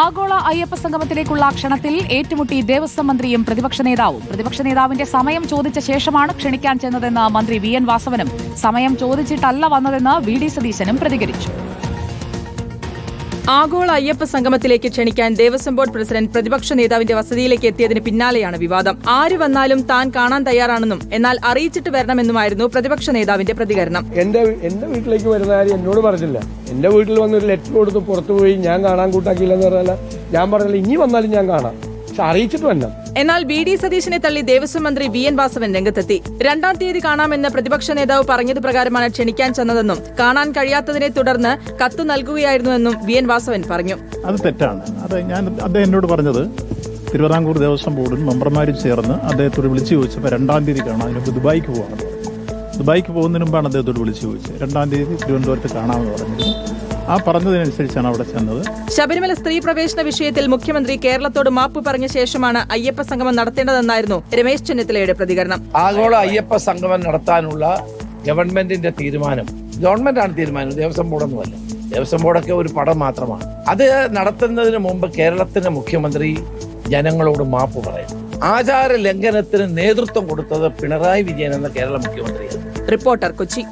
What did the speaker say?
ആഗോള അയ്യപ്പ സംഗമത്തിലേക്കുള്ള ക്ഷണത്തിൽ ഏറ്റുമുട്ടി ദേവസ്വം മന്ത്രിയും പ്രതിപക്ഷ നേതാവും. പ്രതിപക്ഷ നേതാവിന്റെ സമയം ചോദിച്ച ശേഷമാണ് ക്ഷണിക്കാൻ ചെന്നതെന്ന് മന്ത്രി വി എൻ വാസവനും. സമയം ചോദിച്ചിട്ടല്ല വന്നതെന്ന് വി ഡി സതീശനും പ്രതികരിച്ചു. ആഗോള അയ്യപ്പ സംഗമത്തിലേക്ക് ക്ഷണിക്കാൻ ദേവസ്വം ബോർഡ് പ്രസിഡന്റ് പ്രതിപക്ഷ നേതാവിന്റെ വസതിയിലേക്ക് എത്തിയതിന് പിന്നാലെയാണ് വിവാദം. ആര് വന്നാലും താൻ കാണാൻ തയ്യാറാണെന്നും എന്നാൽ അറിയിച്ചിട്ട് വരണമെന്നുമായിരുന്നു പ്രതിപക്ഷ നേതാവിന്റെ പ്രതികരണം. എന്റെ എന്റെ വീട്ടിലേക്ക് വരുന്ന കാര്യം എന്നോട് പറഞ്ഞില്ല. എന്റെ വീട്ടിൽ വന്ന് ഒരു ലെറ്റർ കൊടുത്ത് പുറത്തുപോയി ഞാൻ കാണാൻ കൂട്ടാക്കിയില്ലെന്ന് പറഞ്ഞാൽ ഞാൻ പറഞ്ഞില്ല ഇനി വന്നാലും ഞാൻ കാണാം. അറിയിച്ചിട്ട് വരണം എന്നാൽ വി ഡി സതീശനെ തള്ളി ദേവസ്വം മന്ത്രി വി എൻ വാസവൻ രംഗത്തെത്തി. രണ്ടാം തീയതി കാണാമെന്ന് പ്രതിപക്ഷ നേതാവ് പറഞ്ഞത് പ്രകാരമാണ് ക്ഷണിക്കാൻ ചെന്നതെന്നും കാണാൻ കഴിയാത്തതിനെ തുടർന്ന് കത്ത് നൽകുകയായിരുന്നുവെന്നും വി എൻ വാസവൻ പറഞ്ഞു. അത് തെറ്റാണ്. അത് ഞാൻ അദ്ദേഹം എന്നോട് പറഞ്ഞത് തിരുവിതാംകൂർ ദേവസ്വം ബോർഡും മെമ്പർമാരും ചേർന്ന് അദ്ദേഹത്തോട് വിളിച്ചു ചോദിച്ചപ്പോൾ രണ്ടാം തീയതി കാണാം അതിന് ദുബായിക്ക് പോകാറുണ്ട് ദുബായിക്ക് പോകുന്നതിന് മുമ്പാണ് അദ്ദേഹത്തോട് വിളിച്ചു ചോദിച്ചത്. രണ്ടാം തീയതി തിരുവനന്തപുരത്ത് കാണാമെന്ന് പറഞ്ഞിരുന്നു. ആ പറഞ്ഞതിനനുസരിച്ചാണ് അവിടെ ചെന്നത്. ശബരിമല സ്ത്രീ പ്രവേശന വിഷയത്തിൽ മുഖ്യമന്ത്രി കേരളത്തോട് മാപ്പ് പറഞ്ഞ ശേഷമാണ് അയ്യപ്പ സംഗമം നടത്തേണ്ടതെന്നായിരുന്നു രമേശ് ചെന്നിത്തലയുടെ പ്രതികരണം. ആഗോള അയ്യപ്പ സംഗമം നടത്താനുള്ള ഗവൺമെന്റിന്റെ തീരുമാനം. ഗവൺമെന്റാണ് തീരുമാനം ദേവസ്വം ബോർഡൊന്നുമല്ല. ദേവസ്വം ബോർഡൊക്കെ ഒരു പടം മാത്രമാണ്. അത് നടത്തുന്നതിന് മുമ്പ് കേരളത്തിന്റെ മുഖ്യമന്ത്രി ജനങ്ങളോട് മാപ്പ് പറയും ആചാര ലംഘനത്തിന് നേതൃത്വം കൊടുത്തത് പിണറായി വിജയൻ എന്ന കേരള മുഖ്യമന്ത്രിയാണ്. റിപ്പോർട്ടർ കൊച്ചി.